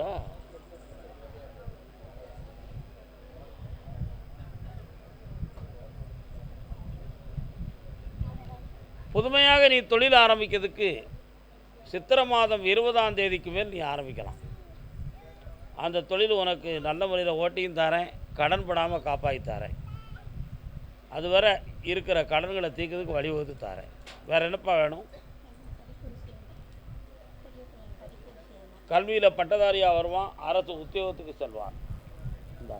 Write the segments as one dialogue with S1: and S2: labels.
S1: ஊரா புதுமையாக நீ தொழில் ஆரம்பிக்கிறதுக்கு சித்திரை மாதம் இருபதாம் தேதிக்கு மேல் நீ ஆரம்பிக்கலாம். அந்த தொழில் உனக்கு நல்ல முறையில் ஓட்டியும் தரேன் கடன் படாமல் காப்பாற்றி தரேன். அதுவரை இருக்கிற கடன்களை தீர்க்கிறதுக்கு வழிவகுத்து தரேன். வேறு என்னப்பா வேணும்? கல்வியில் பட்டதாரியாக வருவான் அரசு உத்தியோகத்துக்கு செல்வான். இந்தா,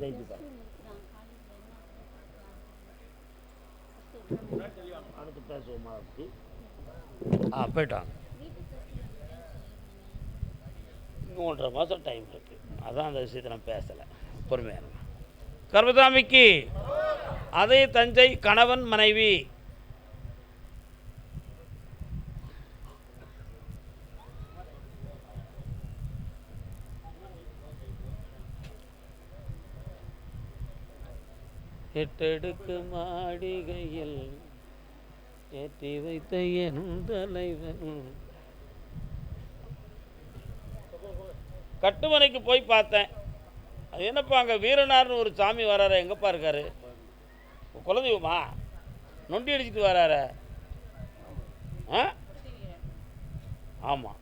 S1: ஜெயிச்சு அடுத்து பேசுவோமா ஆ போயிட்டாங்க இன்னும் ஒன்றரை மாதம் டைம் இருக்குது அதான் அந்த விஷயத்தை நான் பேசலை. பொறுமையாக இருங்க. கர்மசாமிக்கு அதே தஞ்சை கணவன் மனைவி எட்டெடுக்கு மாடிகையில் ஏற்றி வைத்த என் தலைவன். கட்டுமனைக்கு போய் பார்த்தேன். அது என்னப்பா அங்கே வீரனார்னு ஒரு சாமி வராரு எங்கப்பா இருக்காரு? குலதெய்வமா? நொண்டி அடிச்சிட்டு வராரு. ஆ? ஆமாம்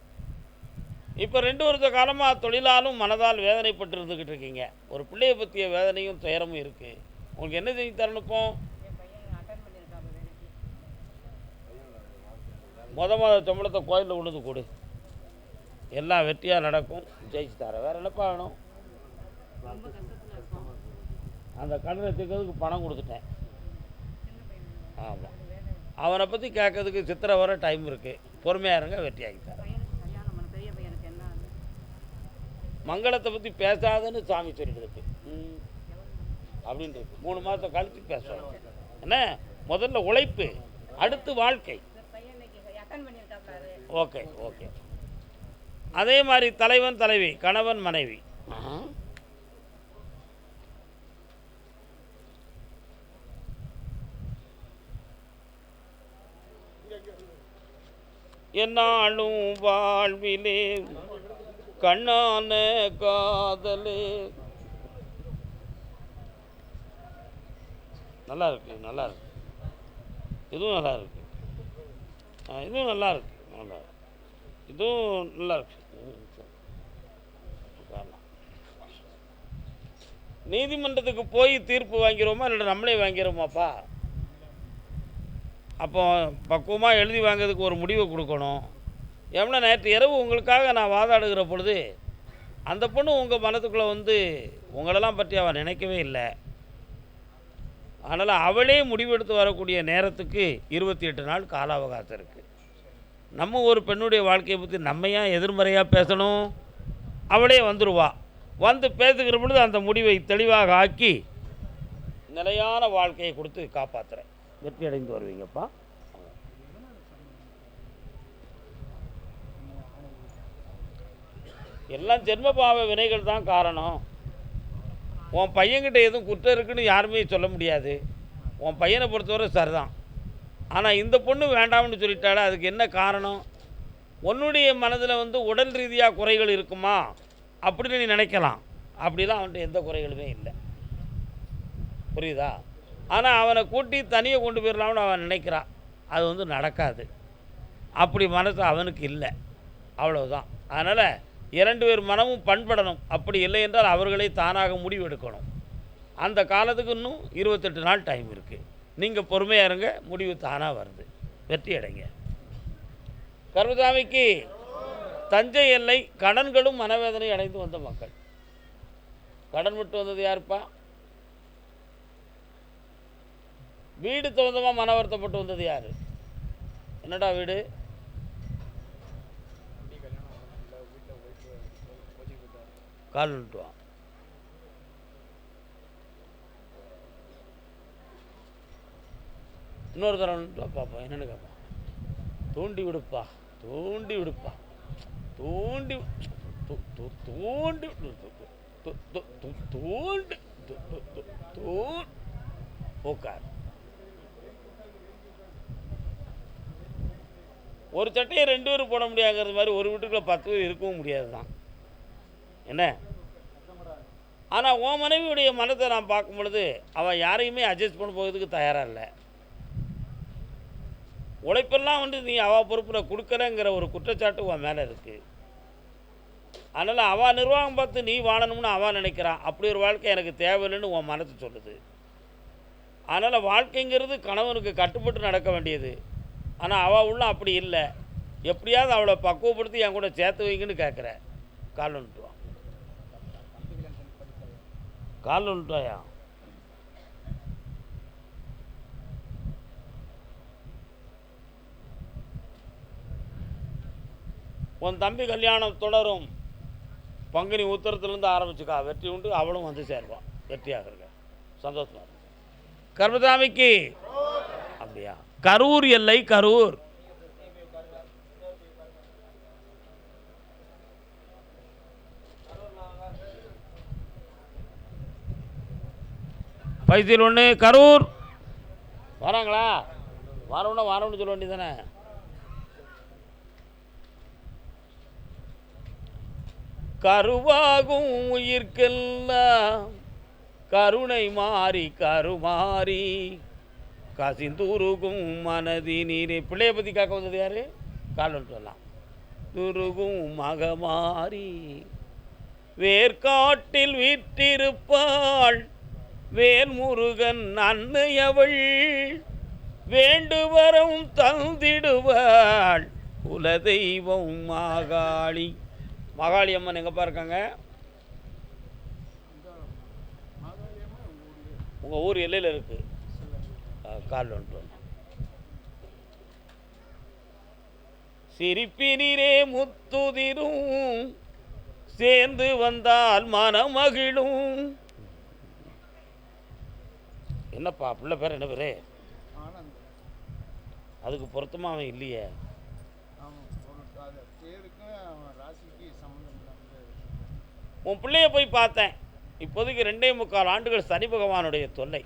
S1: இப்போ ரெண்டு வருஷ காலமாக தொழிலாலும் மனதால் வேதனைப்பட்டு இருந்துக்கிட்டு இருக்கீங்க. ஒரு பிள்ளையை பற்றிய வேதனையும் துயரமும் இருக்குது உங்களுக்கு என்ன செஞ்சு தரணும் இப்போ மொத மாத சம்பளத்தை கோயிலில் உழுது கொடு. எல்லாம் வெற்றியாக நடக்கும். ஜெயிச்சு தரேன் வேறு என்னப்பா வேணும்? அந்த கடனை தீர்க்கிறதுக்கு பணம் கொடுத்துட்டேன். ஆமாம் அவனை பற்றி கேட்கறதுக்கு சித்திரை வர டைம் இருக்குது பொறுமையாக இருங்க வெற்றியாகி தரேன். மங்களத்தை பற்றி பேசாதன்னு சாமி சொல்லிட்டு இருக்கு. இருக்கு மூணு மாதம் கழித்து பேசுவோம். என்ன? முதல்ல உழைப்பு அடுத்து வாழ்க்கை. Okay okay. அதே மாதிரி தலைவன் தலைவி கணவன் மனைவி. என்னாலும் வாழ்விலே கண்ணான காதலே. நல்லா இருக்குது நல்லா இருக்குது இதுவும் நல்லா இருக்குது இதுவும் நல்லா இருக்குது நல்லா இதுவும் நல்லா இருக்குது நீதிமன்றத்துக்கு போய் தீர்ப்பு வாங்கிடுவோமா இல்லை நம்மளே வாங்கிடுவோமாப்பா அப்போ பக்குவமாக எழுதி வாங்குறதுக்கு ஒரு முடிவை கொடுக்கணும். எவ்வளோ நேற்று இரவு உங்களுக்காக நான் வாதாடுகிற பொழுது அந்த பொண்ணு உங்கள் மனதுக்குள்ளே வந்து உங்களெல்லாம் பற்றி அவள் நினைக்கவே இல்லை. அதனால் அவளே முடிவெடுத்து வரக்கூடிய நேரத்துக்கு இருபத்தி எட்டு நாள் கால அவகாசம் இருக்குது நம்ம ஒரு பெண்ணுடைய வாழ்க்கையை பற்றி நம்ம ஏன் எதிர்மறையாக பேசணும்? அவளே வந்துடுவா வந்து பேசுகிற பொழுது அந்த முடிவை தெளிவாக ஆக்கி நிலையான வாழ்க்கையை கொடுத்து காப்பாற்றுறேன் வெற்றி அடைந்து வருவீங்கப்பா. எல்லாம் ஜென்மபாவ வினைகள் தான் காரணம். உன் பையன்கிட்ட எதுவும் குற்றம் இருக்குன்னு யாருமே சொல்ல முடியாது. உன் பையனை பொறுத்தவரை சரிதான். ஆனால் இந்த பொண்ணு வேண்டாம்னு சொல்லிட்டாலே அதுக்கு என்ன காரணம்? உன்னுடைய மனதில் வந்து உடல் ரீதியாக குறைகள் இருக்குமா? அப்படின்னு நீ நினைக்கலாம். அப்படிலாம் அவன்கிட்ட எந்த குறைகளுமே இல்லை. புரியுதா? ஆனால் அவனை கூட்டி தனியை கொண்டு போயிடலாம்னு அவன் நினைக்கிறான் அது வந்து நடக்காது. அப்படி மனசு அவனுக்கு இல்லை. அவ்வளோதான் அதனால் இரண்டு பேர் மனமும் பண்படணும். அப்படி இல்லை என்றால் அவர்களே தானாக முடிவெடுக்கணும். அந்த காலத்துக்கு இன்னும் இருபத்தெட்டு நாள் டைம் இருக்குது நீங்கள் பொறுமையாக இருங்க. முடிவு தானாக வருது. வெற்றி அடைங்க. கருமசாமிக்கு தஞ்சை எல்லை கடன்களும் மனவேதனை அடைந்து வந்த மக்கள். கடன் விட்டு வந்தது யாருப்பா? வீடு சம்பந்தமாக மன வருத்தப்பட்டு வந்தது யார்? என்னடா வீடு? கால் விட்டு வா இன்னொரு தடவை பார்ப்போம் வா பாப்பா என்னென்னு கேட்பான் தூண்டி விடுப்பா தூண்டி விடுப்பா. தூண்டி து- தூண்டி தூண்டி து- ஒரு சட்டையை ரெண்டு பேரும் போட முடியாங்கிறது மாதிரி ஒரு வீட்டுக்குள்ள பத்து பேர் இருக்கவும் முடியாது தான் என்ன? ஆனால் உன் மனைவியுடைய மனத்தை நான் பார்க்கும் பொழுது அவள் யாரையுமே அட்ஜஸ்ட் பண்ண போகிறதுக்கு தயாராக இல்லை. உழைப்பெல்லாம் வந்து நீ அவள் பொறுப்பில் கொடுக்குறேங்கிற ஒரு குற்றச்சாட்டு உன் மேலே இருக்குது அதனால் அவள் நிர்வாகம் பார்த்து நீ வாழணும்னு அவள் நினைக்கிறான் அப்படி ஒரு வாழ்க்கை எனக்கு தேவையில்லைன்னு உன் மனசு சொல்லுது. அதனால் வாழ்க்கைங்கிறது கணவனுக்கு கட்டுப்பட்டு நடக்க வேண்டியது. ஆனால் அவள் உள்ள அப்படி இல்லை. எப்படியாவது அவளை பக்குவப்படுத்தி என் கூட சேர்த்து வைங்கன்னு கேட்குற கால் கால் வந்துட்டாயா உன் தம்பி கல்யாணம் தொடரும். பங்குனி உத்தரத்துலேருந்து ஆரம்பிச்சுக்கா. வெற்றி உண்டு அவளும் வந்து சேர்வான் வெற்றியாக இருக்க. சந்தோஷமா கர்மதாமிக்கு அப்படியா? கரூர் எல்லை கரூர். பைத்தியில் ஒன்று கரூர். வராங்களா? வரணும்னா வரணும்னு சொல்ல வேண்டியதானே கருவாகும் உயிர்க்கெல்லாம் கருணை மாறி கருமாறி கசிந்துருகும் மனதி நீரே பிள்ளைய பற்றி காக்க வந்தது யாரு? காலன் சொல்லலாம். துருகும் மகமாரி வேர்க்காட்டில் வீற்றிருப்பாள். வேல்முருகன் அன்னையவள் வேண்டுவரம் தந்திடுவாள் குலதெய்வம் மாகாளி. மகாளி அம்மன் எங்கப்பா இருக்காங்க? உங்கள் ஊர் எல்லையில் இருக்கு. கால் ஒன்று. சிரிப்பினிரே முத்துதிரும் சேர்ந்து வந்தால் மனமகிழும். என்னப்பா பிள்ளை பேர் என்ன பேர்?
S2: ஆனந்த்
S1: அதுக்கு பொருத்தமாக அவன் இல்லையே. உன் பிள்ளைய போய் பார்த்தேன். இப்போதைக்கு ரெண்டே முக்கால் ஆண்டுகள் சனி பகவானுடைய தொல்லை.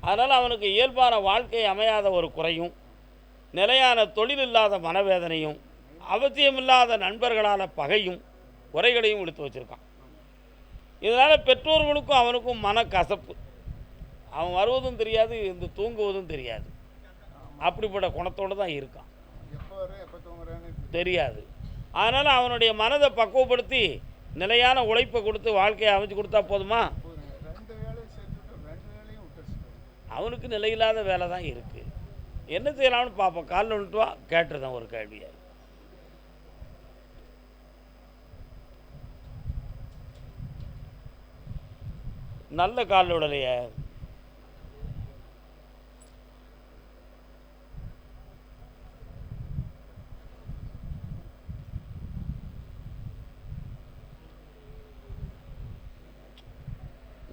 S1: அதனால் அவனுக்கு இயல்பான வாழ்க்கை அமையாத ஒரு குறையும். நிலையான தொழில் இல்லாத மனவேதனையும் அவசியமில்லாத நண்பர்களால் பகையும் குறைகளையும் எடுத்து வச்சுருக்கான். இதனால் பெற்றோர்களுக்கும் அவனுக்கும் மன கசப்பு அவன் வருவதும் தெரியாது இந்த தூங்குவதும் தெரியாது. அப்படிப்பட்ட குணத்தோடு தான் இருக்கான்.
S2: எப்போ வர எப்போ தூங்குறான்னு
S1: தெரியாது. அதனால் அவனுடைய மனதை பக்குவப்படுத்தி நிலையான உழைப்பை கொடுத்து வாழ்க்கையை அமைச்சு கொடுத்தா போதுமா? அவனுக்கு நிலையில்லாத வேலை தான் இருக்குது என்ன செய்யலாம்னு பார்ப்போம். காலில் விட்டு வா கேட்டுருந்தேன் ஒரு கேள்வியை. நல்ல கால் விடலையே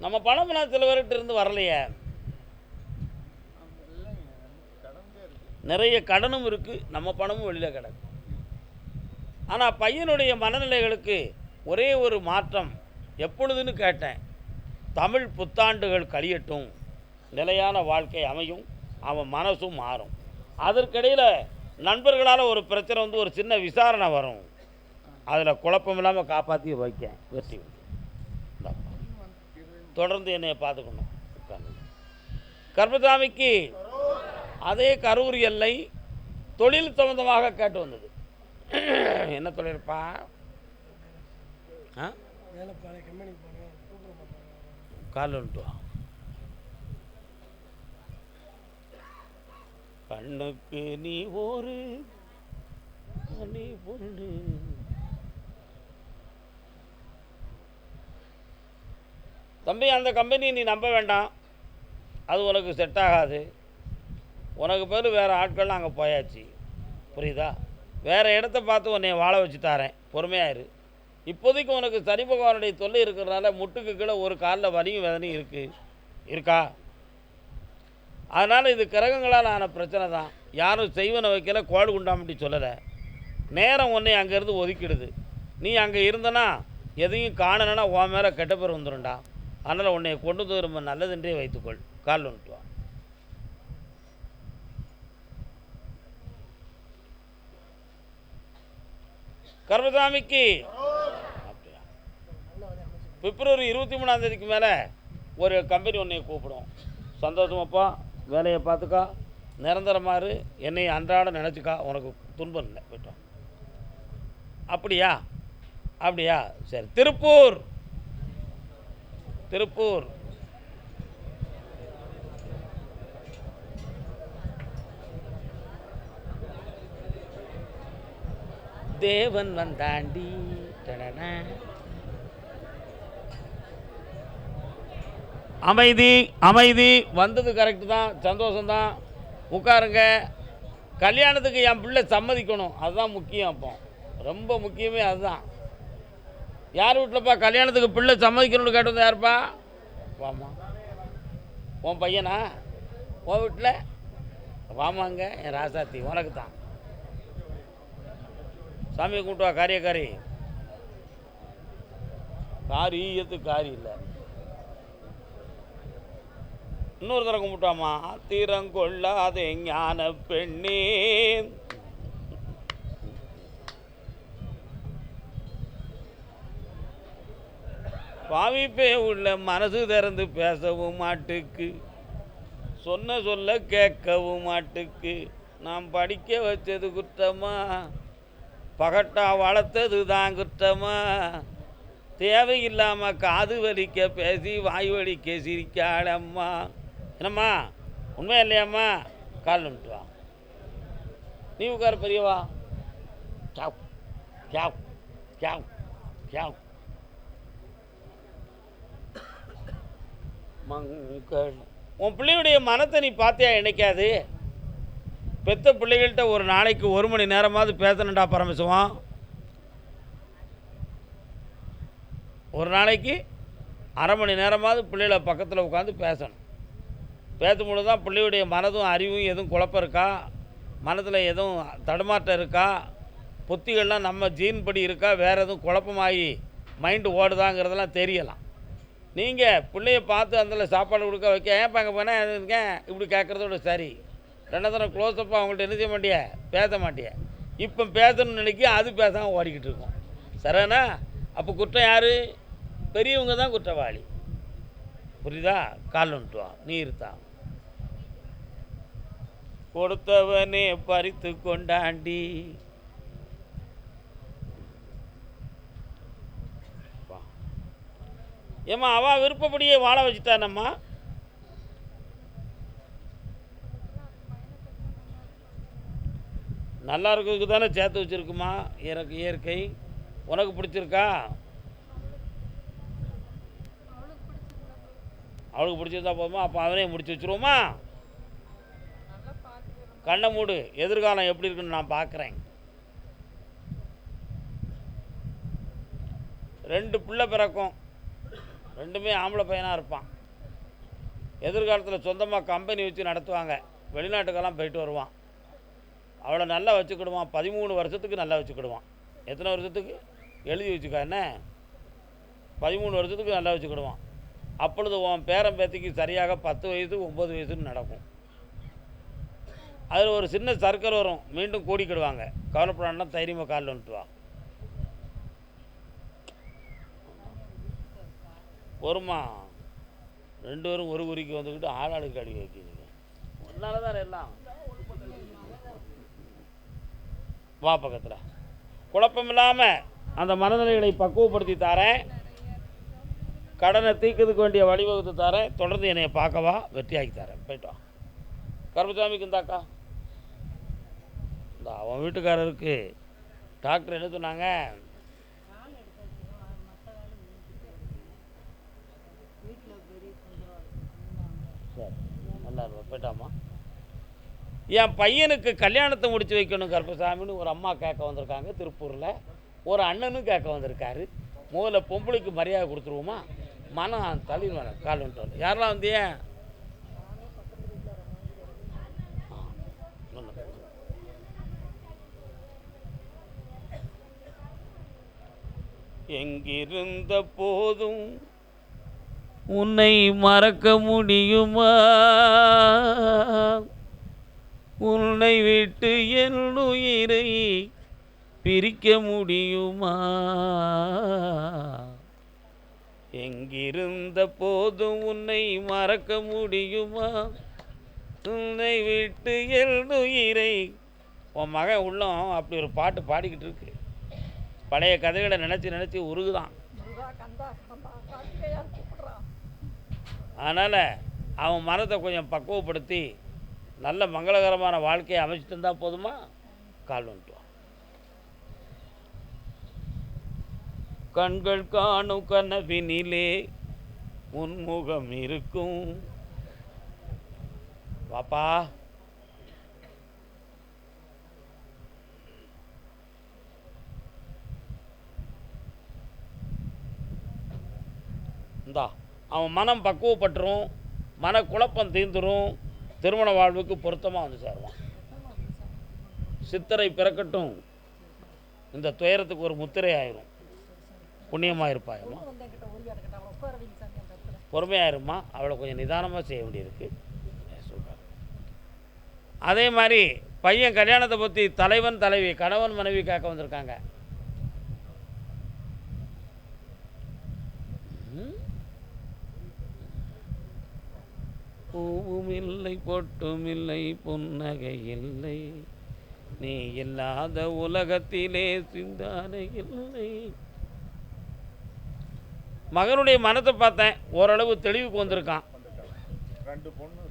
S1: நம்ம பணம்லாம் சில பேர்கிட்ட இருந்து வரலையே. நிறைய கடனும் இருக்குது நம்ம பணமும் வெளியில் கிடக்கு. ஆனால் பையனுடைய மனநிலைகளுக்கு ஒரே ஒரு மாற்றம். எப்பொழுதுன்னு கேட்டேன் தமிழ் புத்தாண்டுகள் கழியட்டும். நிலையான வாழ்க்கை அமையும். அவன் மனசும் மாறும். அதற்கிடையில் நண்பர்களால் ஒரு பிரச்சனை வந்து ஒரு சின்ன விசாரணை வரும். அதில் குழப்பம் இல்லாமல் காப்பாற்றி வைக்க வெற்றி உண்டு. இந்தா.
S2: இன்னும் வந்து இது
S1: தொடர்ந்து என்னை பார்த்துக்கணும். உட்கார்ந்து. கர்மசாமிக்கு அதே கரூர் எல்லை தொழில் சம்பந்தமாக கேட்டு வந்தது. என்ன தொழில்ப்பா கால் வந்துட்டு கண்ணுக்கு நீ ஒரு நீ பொண்ணு. தம்பி அந்த கம்பெனியை நீ நம்ப வேண்டாம். அது உனக்கு செட் ஆகாது. உனக்கு பேர் வேறு ஆட்கள்லாம் அங்கே போயாச்சு. புரியுதா? வேறு இடத்த பார்த்து உன்னை வாழ வச்சு தாரேன். பொறுமையாயிரு இப்போதைக்கு உனக்கு சனி பகவானுடைய தொல்லை இருக்கிறதுனால முட்டுக்கு கீழே ஒரு காலில் வலியும் வேதனையும் இருக்குது இருக்கா? அதனால் இது கிரகங்களால் ஆன பிரச்சனை தான். யாரும் செய்வனை வைக்கல கோடு குண்டாமட்டி சொல்லலை. நேரம் உன்னை அங்கேருந்து ஒதுக்கிடுது. நீ அங்கே இருந்தனா எதையும் காணணுன்னா உன் மேலே கெட்ட பேர் வந்துடும்டா அதனால் உன்னை கொண்டு வந்து ரொம்ப நல்லதென்றே வைத்துக்கொள். கால் வந்துட்டு கர்மசாமிக்கு. அப்படியா? பிப்ரவரி இருபத்தி மூணாம் தேதிக்கு மேலே ஒரு கம்பெனி உன்னை கூப்பிடும். சந்தோஷமாப்பா வேலையை பார்த்துக்கா. நிரந்தரமாக என்னை அன்றாட நினச்சிக்கா. உனக்கு துன்பம் இல்லை. போயிட்டோம் அப்படியா? அப்படியா? சரி. திருப்பூர். திருப்பூர். தேவன் வந்தாண்டி. அமைதி அமைதி. வந்தது கரெக்டு தான். சந்தோஷம்தான். உட்காருங்க. கல்யாணத்துக்கு என் பிள்ளை சம்மதிக்கணும். அதுதான் முக்கியம் அப்போ. ரொம்ப முக்கியமே அதுதான். யார் வீட்டிலப்பா? கல்யாணத்துக்கு பிள்ளை சம்மதிக்கணும்னு கேட்டது யாருப்பா? வாமா உன் பையனா? உன் வீட்டில்? வாமாங்க என் ராசாத்தி உனக்கு தான் சாமியை கூப்பிட்டு வா காரியக்காரி. காரியத்து காரி இல்லை? இன்னொரு தடவை கும்பிட்டாமா திறங்கொள்ளாத ஞான பெண்ணே. பாவிப்பே உள்ள மனசு திறந்து பேசவும் மாட்டுக்கு. சொன்ன சொல்ல கேட்கவும் மாட்டுக்கு. நாம் படிக்க வச்சது குற்றமா? பகட்டா வளர்த்தது தான் குற்றமா? தேவையில்லாமல் காது வலிக்க பேசி வாய் வலிக்க சிரிக்காளம்மா. என்னம்மா? உண்மை இல்லையாம்மா? கால் வந்துட்டு வா. நீ உட்கார பெரியவா. கேவ் கேவ் கேவ் கேவ் மங்கள். உன் பிள்ளையுடைய மனத்தை நீ பார்த்தியா இணைக்காது பெத்த பிள்ளைகள்கிட்ட ஒரு நாளைக்கு ஒரு மணி நேரமாவது பேசணுண்டா பரமசிவம். ஒரு நாளைக்கு அரை மணி நேரமாவது பிள்ளைகளை பக்கத்தில் உட்காந்து பேசணும். பேசும்பொழுது தான் பிள்ளையுடைய மனதும் அறிவும் எதுவும் குழப்பம் இருக்கா? மனதில் எதுவும் தடுமாற்றம் இருக்கா? புத்திகள்லாம் நம்ம ஜீன் படி இருக்கா? வேறு எதுவும் குழப்பமாகி மைண்டு ஓடுதாங்கிறதெல்லாம் தெரியலாம். நீங்கள் பிள்ளைய பார்த்து அதில் சாப்பாடு கொடுக்க வைக்க ஏன்ப்பா அங்கே போனால் இருக்கேன் இப்படி கேட்குறதோட சரி. ரெண்டாவது தடவை க்ளோஸ்அப்பாக அவங்கள்ட்ட என்ன செய்ய மாட்டிய? பேச மாட்டிய. இப்போ பேசணும்னு நினைக்க அது பேசாமல் ஓடிக்கிட்டு இருக்கோம். சரிண்ணா அப்போ குற்றம் யார்? பெரியவங்க தான் குற்றவாளி. புரியுதா? கால் வந்துட்டு நீர் நீ கொடுத்தவனே பறித்து கொண்டாண்டி வா. ஏம்மா அவ விருப்பப்படியே வாழ வச்சுட்டானம்மா. நல்லா இருக்கிறதுக்கு தானே சேர்த்து வச்சுருக்குமா? எனக்கு இயற்கை. உனக்கு பிடிச்சிருக்கா? அவளுக்கு பிடிச்சிருந்தா போதுமா? அப்போ அவனே முடிச்சு வச்சுருவோமா? கண்ணை மூடு. எதிர்காலம் எப்படி இருக்குன்னு நான் பார்க்குறேன் ரெண்டு பிள்ளை பிறக்கும். ரெண்டுமே ஆம்பளை பையனாக இருப்பான். எதிர்காலத்தில் சொந்தமாக கம்பெனி வச்சு நடத்துவாங்க. வெளிநாட்டுக்கெல்லாம் போயிட்டு வருவான். அவளை நல்லா வச்சுக்கிடுவான். பதிமூணு வருஷத்துக்கு நல்லா வச்சுக்கிடுவான். எத்தனை வருஷத்துக்கு? எழுதி வச்சுக்கா என்ன? பதிமூணு வருஷத்துக்கு நல்லா வச்சுக்கிடுவான். அப்பொழுது உன் பேரன் பேத்திக்கு சரியாக பத்து வயசு ஒம்பது வயசுன்னு நடக்கும். அதில் ஒரு சின்ன சர்க்கர் வரும். மீண்டும் கூடிக்கிடுவாங்க. கவலைப்படான்னா தைரியமாக காலில் வந்துட்டு பொறுமா ரெண்டு பேரும் ஒரு குறிக்கு வந்துக்கிட்டு ஆளாளுக்கு அடி வைக்கிறீங்க. ஒன்றால் தான் எல்லாம். வா பக்கத்தில். குழப்பம் இல்லாமல் அந்த மனநிலைகளை பக்குவப்படுத்தி தாரேன். கடனை தீர்க்கிறதுக்கு வேண்டிய வழிவகுத்து தரேன். தொடர்ந்து என்னை பார்க்கவா வெற்றியாக்கி தரேன். போயிட்டோம் வா. இந்தாக்கா இந்த அவன் வீட்டுக்காரருக்கு டாக்டர் என்ன சொன்னாங்க சரி நல்லா இருக்கும் போயிட்டாமா? என் பையனுக்கு கல்யாணத்தை முடித்து வைக்கணும் கருப்பசாமின்னு ஒரு அம்மா கேட்க வந்திருக்காங்க திருப்பூரில். ஒரு அண்ணனும் கேட்க வந்திருக்காரு. முதல்ல பொம்பளைக்கு மரியாதை கொடுத்துருவோமா? மனம் தள்ளி வரேன் கால் வந்துட்டு யாரெல்லாம் வந்தியே எங்கிருந்த போதும் உன்னை மறக்க முடியுமா? உன்னை விட்டு என் உயிரை பிரிக்க முடியுமா? எங்கிருந்த போதும் உன்னை மறக்க முடியுமா? உன்னை விட்டு எழுதுயிரை உன் மகன் உள்ளம் அப்படி ஒரு பாட்டு பாடிக்கிட்டு இருக்கு. பழைய கதைகளை நினச்சி நினச்சி உருகுதான். அதனால் அவன் மனத்தை கொஞ்சம் பக்குவப்படுத்தி நல்ல மங்களகரமான வாழ்க்கையை அமைச்சிட்டு இருந்தால் போதுமா? கால் வந்துட்டு கண்கள் காணும் கனவினிலே உன்முகம் இருக்கும். வாப்பா. இந்தா. அவன் மனம் பக்குவப்பட்டுரும் மனக்குழப்பம் தீர்ந்துடும் திருமண வாழ்வுக்கு பொருத்தமாக வந்து சேருவான். சித்தரை பிறக்கட்டும் இந்த துயரத்துக்கு ஒரு முத்திரை ஆயிரும். புண்ணியமாக இருப்பாயம்மா. பொறுமையாயிருமா அவளை கொஞ்சம் நிதானமாக செய்ய வேண்டியிருக்கு. சொல்கிறார் அதே மாதிரி பையன் கல்யாணத்தை பற்றி தலைவன் தலைவி கணவன் மனைவி கேட்க வந்திருக்காங்க. பூவும் இல்லை பொட்டும் இல்லை புன்னகை இல்லை. நீ இல்லாத உலகத்திலே சிந்தானை இல்லை. மகனுடைய மனத்தை பார்த்தேன் ஓரளவு தெளிவுக்கு வந்திருக்கான்.
S2: ரெண்டு பொண்ணு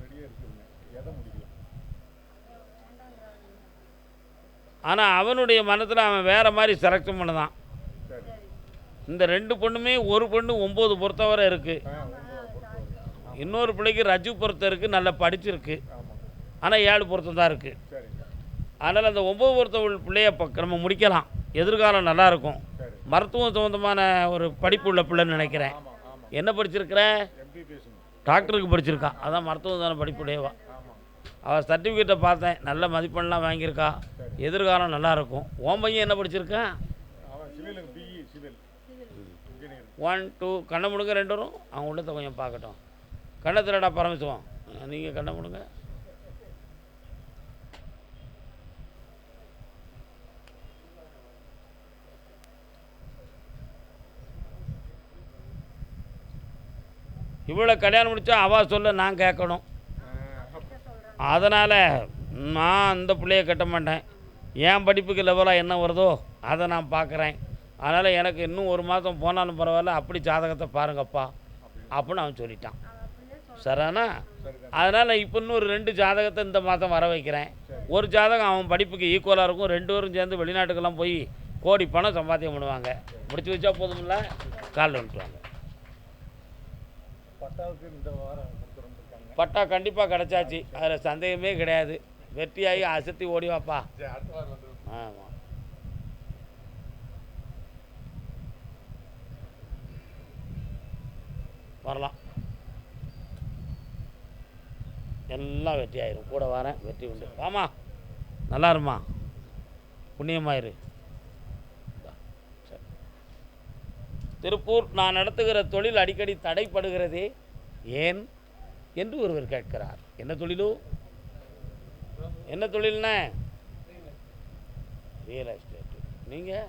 S1: ஆனால் அவனுடைய மனத்தில் அவன் வேற மாதிரி செலக்ஷன் பண்ணுதான். இந்த ரெண்டு பொண்ணுமே ஒரு பொண்ணு ஒம்பது பொறுத்தவரை இருக்குது இன்னொரு பிள்ளைக்கு ரஜு பொருத்தம் இருக்குது நல்லா படிச்சிருக்கு. ஆனால் ஏழு பொருத்தம் தான் இருக்குது அதனால் அந்த ஒம்பது பொருத்தம் உள்ள பிள்ளைய நம்ம முடிக்கலாம். எதிர்காலம் நல்லா இருக்கும்.
S2: சரி
S1: மருத்துவம் சம்மந்தமான ஒரு படிப்பு உள்ள பிள்ளைன்னு நினைக்கிறேன். என்ன படிச்சிருக்கிற?
S2: எம்பிபிஎஸ்ங்க
S1: டாக்டருக்கு படிச்சிருக்கா. அதான் மருத்துவம் தானே படிப்புடையவா அவள் சர்டிஃபிகேட்டை பார்த்தேன். நல்ல மதிப்பெண்லாம் வாங்கியிருக்கா. எதிர்காலம் நல்லா இருக்கும். உன் பையன் என்ன படிச்சிருக்கான் ஒன் டூ கண்ணை முடுங்க ரெண்டு வரும். அவங்க உள்ளத்தை கொஞ்சம் பார்க்கட்டும். கண்ணை திரடா பரமசிவம். நீங்கள் கண்ணை கொடுங்க இவ்வளோ கல்யாணம் முடித்தா அவள் சொல்ல நான் கேட்கணும். அதனால் நான் அந்த பிள்ளைய கட்ட மாட்டேன். என் படிப்புக்கு லெவலாக என்ன வருதோ அதை நான் பார்க்குறேன். அதனால் எனக்கு இன்னும் ஒரு மாதம் போனாலும் பரவாயில்ல அப்படி ஜாதகத்தை பாருங்கப்பா. அப்படின்னு அவன் சொல்லிட்டான். சரிண்ணா அதனால் இப்போ இன்னொரு ரெண்டு ஜாதகத்தை இந்த மாதம் வர வைக்கிறேன். ஒரு ஜாதகம் அவன் படிப்புக்கு ஈக்குவலாக இருக்கும். ரெண்டு பேரும் சேர்ந்து வெளிநாட்டுக்கெல்லாம் போய் கோடி பணம் சம்பாத்தியம் பண்ணுவாங்க. முடிச்சு வச்சா போதுமில்ல காலில் விட்டுருவாங்க
S2: பட்டாவுக்கு இந்த வாரம் கொடுத்துருக்காங்க
S1: பட்டா கண்டிப்பாக கிடச்சாச்சு. அதில் சந்தேகமே கிடையாது. வெற்றியாகி அசத்தி ஓடி வாப்பா ஆமாம் வரலாம். எல்லாம் வெற்றி ஆயிரும். கூட வரேன் வெற்றி உண்டு. வாமா நல்லா இருமா? புண்ணியமாயிரு. திருப்பூர் நான் நடத்துகிற தொழில் அடிக்கடி தடைப்படுகிறதே ஏன் என்று ஒருவர் கேட்கிறார். என்ன தொழிலோ? என்ன தொழில்னா? ரியல் எஸ்டேட் நீங்கள்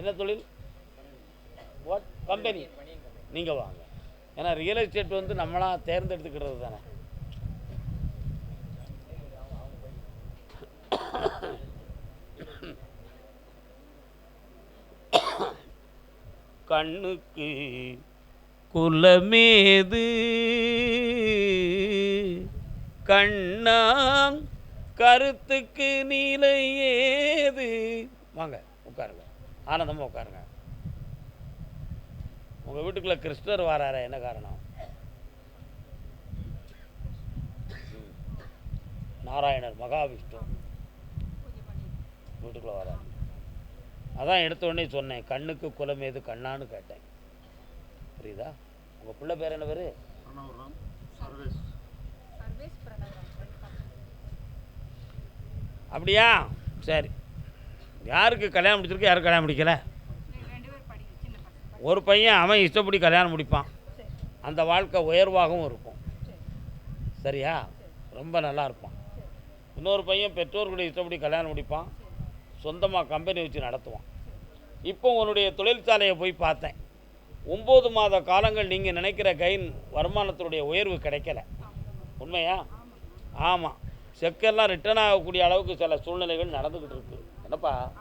S1: என்ன தொழில்? வாட் கம்பெனி நீங்கள் வாங்க. ஏன்னா ரியல் எஸ்டேட் வந்து நம்மளாக தேர்ந்தெடுத்துக்கிறது தானே. கண்ணுக்கு குலமேது கண்ணாம் கருத்துக்கு நீலை ஏது வாங்க உட்காருங்க. ஆனந்தமாக உட்காருங்க. உங்கள் வீட்டுக்குள்ளே கிருஷ்ணர் வராரே என்ன காரணம். நாராயணர் மகாவிஷ்ணு. வீட்டுக்குள்ளே வராரு. அதான் எடுத்த உடனே சொன்னேன் கண்ணுக்கு குலம் ஏது கண்ணான்னு கேட்டேன். புரியுதா? உங்கள் பிள்ளை பேர் என்ன பேர்? அப்படியா? சரி. யாருக்கு கல்யாணம் முடிச்சிருக்கு யாருக்கு கல்யாணம் முடிக்கல
S3: ரெண்டு பேர் படிக்க சின்ன பசங்க
S1: ஒரு பையன் அவன் இஷ்டப்படி கல்யாணம் முடிப்பான். அந்த வாழ்க்கை உயர்வாகவும் இருக்கும். சரியா? ரொம்ப நல்லா இருப்பான். இன்னொரு பையன் பெற்றோர்களுடைய இஷ்டப்படி கல்யாணம் முடிப்பான். சொந்தமாக கம்பெனி வச்சு நடத்துவான். இப்போ உன்னுடைய தொழிற்சாலையை போய் பார்த்தேன். ஒம்பது மாத காலங்கள் நீங்கள் நினைக்கிற கைன் வருமானத்தினுடைய உயர்வு கிடைக்கல. உண்மையா? ஆமாம் செக்கெல்லாம் ரிட்டர்ன் ஆகக்கூடிய அளவுக்கு சில சூழ்நிலைகள் நடந்துக்கிட்டு இருக்கு. என்னப்பா?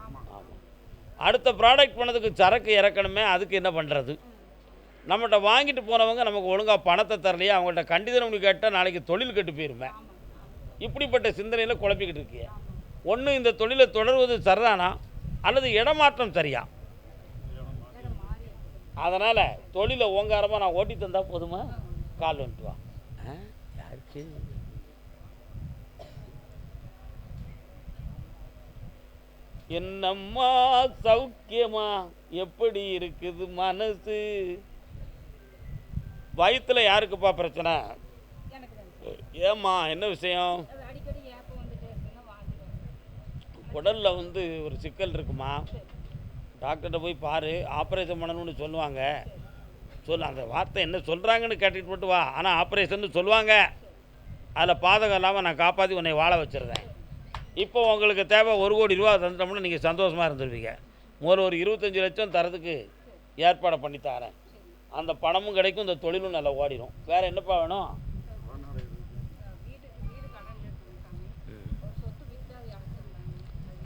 S1: அடுத்த ப்ராடக்ட் பண்ணதுக்கு சரக்கு இறக்கணுமே அதுக்கு என்ன பண்ணுறது நம்மகிட்ட வாங்கிட்டு போனவங்க நமக்கு ஒழுங்காக பணத்தை தரலையே அவங்கள்ட்ட கண்டிதனம் பண்ணி கேட்டால் நாளைக்கு தொழில் கெட்டு போயிருமே. இப்படிப்பட்ட சிந்தனையில் குழப்பிக்கிட்டு இருக்கிய. ஒன்று இந்த தொழிலை தொடர்வது சரிதானா? அல்லது இடமாற்றம் சரியா? அதனால் தொழிலை ஓங்காரமாக நான் ஓட்டி தந்தால் போதுமா? கால் வந்துட்டு வா. யாருக்கு? என்னம்மா சௌக்கியமா? எப்படி இருக்குது மனசு? வயிற்றுல யாருக்குப்பா பிரச்சனை? ஏம்மா என்ன விஷயம்? குடல்ல வந்து ஒரு சிக்கல் இருக்குமா? டாக்டர்கிட்ட போய் பாரு ஆப்ரேஷன் பண்ணணும்னு சொல்லுவாங்க. சொல்லு அந்த வார்த்தை என்ன சொல்கிறாங்கன்னு கேட்டுட்டு மட்டும் வா. ஆனால் ஆப்ரேஷன் சொல்லுவாங்க. அதில் பாதகம் இல்லாமல் நான் காப்பாற்றி உன்னை வாழ வச்சுருந்தேன். இப்போ உங்களுக்கு தேவை ஒரு கோடி ரூபா தந்துட்டோம்னா நீங்கள் சந்தோஷமாக இருந்துருவீங்க. முதல்ல ஒரு இருபத்தஞ்சி லட்சம் தரதுக்கு ஏற்பாடு பண்ணி தரேன். அந்த பணமும் கிடைக்கும் இந்த தொழிலும் நல்லா ஓடிடும் வேறு என்னப்பா வேணும்?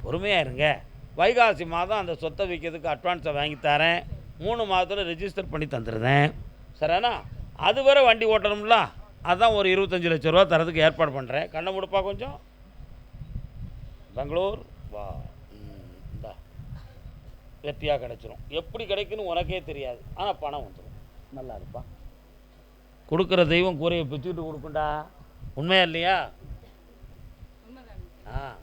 S1: பொறுமையாக இருங்க. வைகாசி மாதம் அந்த சொத்தை விற்கிறதுக்கு அட்வான்ஸை வாங்கி தரேன். மூணு மாதத்தில் ரெஜிஸ்டர் பண்ணி தந்துடுறேன் சரிண்ணா அது வரை வண்டி ஓட்டணும்ல. அதுதான் ஒரு இருபத்தஞ்சி லட்ச ரூபா தரதுக்கு ஏற்பாடு பண்ணுறேன் கண்ணை முடுப்பா கொஞ்சம். பெங்களூர்? வா. இந்தா. வெற்றியாக கிடைச்சிரும். எப்படி கிடைக்குன்னு உனக்கே தெரியாது. ஆனால் பணம் வந்துடும் நல்லா இருப்பா. கொடுக்குற தெய்வம் கூரையை பிச்சுக்கிட்டு கொடுக்குண்டா உண்மையா இல்லையா? ஆ.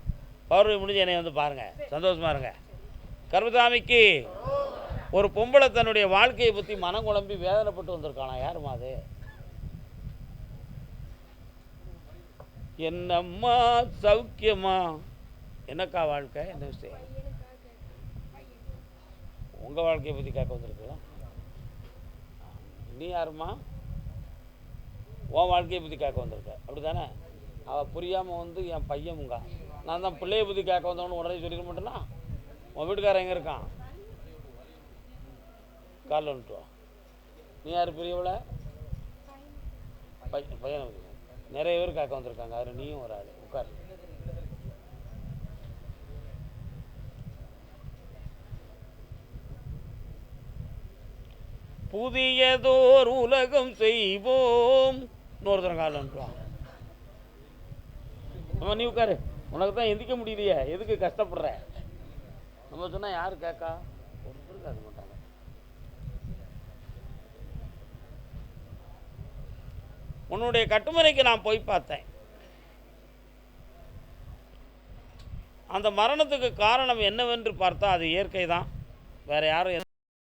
S1: பௌர்ணமி முடிஞ்சு என்னை வந்து பாருங்கள் சந்தோஷமா இருங்க. கருமசாமிக்கு ஒரு பொம்பளை தன்னுடைய வாழ்க்கையை பற்றி மனம் குழம்பி வேதனைப்பட்டு வந்திருக்கானா? யாருமா அது? என்னம்மா சௌக்கியமா? என்னக்கா வாழ்க்கை? என்ன விஷயம்? உங்கள் வாழ்க்கையை பற்றி கேட்க வந்திருக்கலாம் நீ யாரும்மா? உன் வாழ்க்கையை பற்றி கேட்க வந்திருக்க. அப்படி தானே அவள் புரியாமல் வந்து என் பையனுங்க நான் தான் பிள்ளையை பற்றி கேட்க வந்தவனு உடனே சொல்லிட மாட்டேன்னா உன் வீட்டுக்காரன் எங்கே இருக்கான்? காலில் வந்துட்டு நீ யார் பெரியவள பையன் பையனை நிறைய பேர் கேட்க வந்திருக்காங்க. அதில் நீயும் ஒரு ஆள். உட்காரு. புதியதோர் உலகம் செய்வோம். இன்னொருத்தரம் நம்ம நீ உட்காரு. உனக்கு தான் எந்திக்க முடியலையே. எதுக்கு கஷ்டப்படுற? நம்ம சொன்னால் யார் கேட்கா ஒருத்தர் கேட்க மாட்டாங்க. உன்னுடைய கட்டுமனைக்கு நான் போய் பார்த்தேன். அந்த மரணத்துக்கு காரணம் என்னவென்று பார்த்தா அது இயற்கை தான் வேறு யாரும்